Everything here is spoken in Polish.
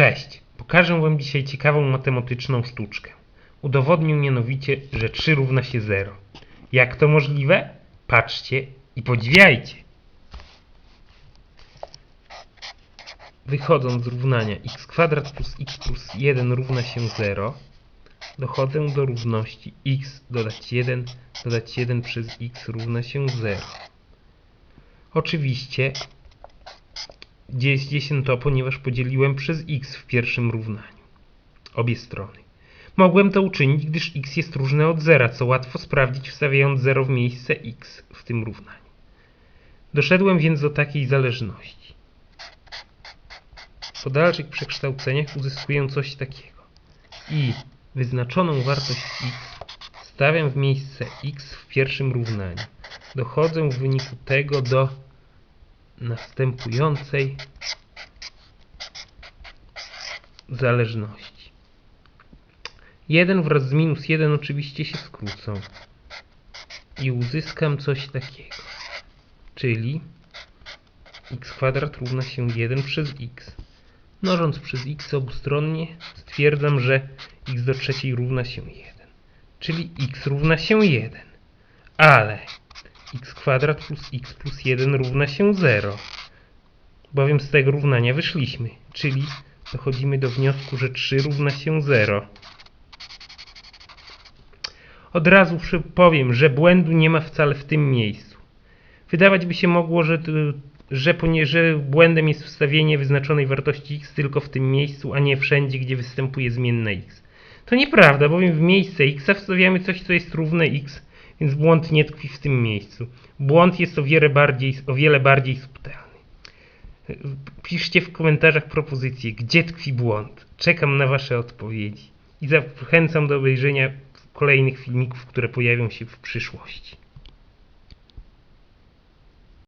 Cześć! Pokażę Wam dzisiaj ciekawą matematyczną sztuczkę. Udowodnię mianowicie, że 3 równa się 0. Jak to możliwe? Patrzcie i podziwiajcie. Wychodząc z równania x kwadrat plus x plus 1 równa się 0, dochodzę do równości x dodać 1 dodać 1 przez x równa się 0. Oczywiście dzieje się to, ponieważ podzieliłem przez x w pierwszym równaniu. Obie strony. Mogłem to uczynić, gdyż x jest różne od zera, co łatwo sprawdzić wstawiając 0 w miejsce x w tym równaniu. Doszedłem więc do takiej zależności. Po dalszych przekształceniach uzyskuję coś takiego. I wyznaczoną wartość x stawiam w miejsce x w pierwszym równaniu. Dochodzę w wyniku tego do następującej zależności. 1 wraz z minus 1 oczywiście się skrócą. I uzyskam coś takiego. Czyli x kwadrat równa się 1 przez x. Mnożąc przez x obustronnie stwierdzam, że x do trzeciej równa się 1. Czyli x równa się 1. Ale x kwadrat plus x plus 1 równa się 0. Bowiem z tego równania wyszliśmy, czyli dochodzimy do wniosku, że 3 równa się 0. Od razu powiem, że błędu nie ma wcale w tym miejscu. Wydawać by się mogło, że, tu- że, że błędem jest wstawienie wyznaczonej wartości x tylko w tym miejscu, a nie wszędzie, gdzie występuje zmienna x. To nieprawda, bowiem w miejsce x wstawiamy coś, co jest równe x, więc błąd nie tkwi w tym miejscu. Błąd jest o wiele bardziej, o wiele bardziej subtelny. Piszcie w komentarzach propozycje, gdzie tkwi błąd. Czekam na Wasze odpowiedzi i zachęcam do obejrzenia kolejnych filmików, które pojawią się w przyszłości.